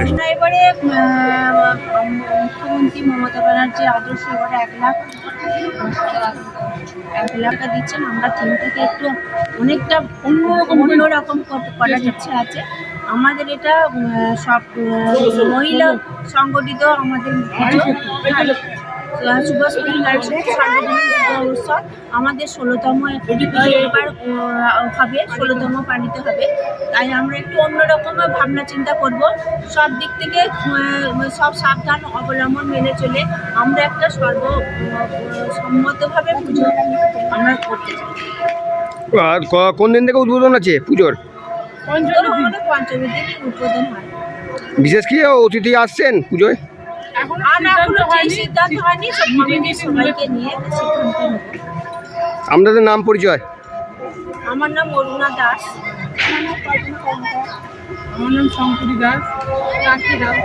এবারে মুখ্যমন্ত্রী মমতা ব্যানার্জি আদর্শ এবারে এক লাখ, এক লাখটা দিচ্ছেন। আমরা থিম থেকে একটু অনেকটা অন্যরকম অন্যরকম করার ইচ্ছে আছে। আমাদের এটা সব মহিলা সংগঠিত আমাদের পুজো উৎসব আমাদের ষোলোতম এবার হবে ষোলোতম পালিত হবে। তাই আমরা একটু অন্যরকম ভাবনা চিন্তা করব। সব দিক থেকে সব সাবধান অবলম্বন মেনে চলে আমরা একটা সর্ব আহ, সম্মতভাবে পুজো আমরা করতে চাই। আর কোন দিন থেকে উদ্বোধন আছে পুজোর? পঞ্চমী দিন উদ্বোধন হয়। বিশেষ কি অতিথি আসছেন পুজোয়? আপনাদের নাম পরিচয়। আমার নাম অরুণা দাস। আমার নাম শঙ্করী দাস। রাখি দাস।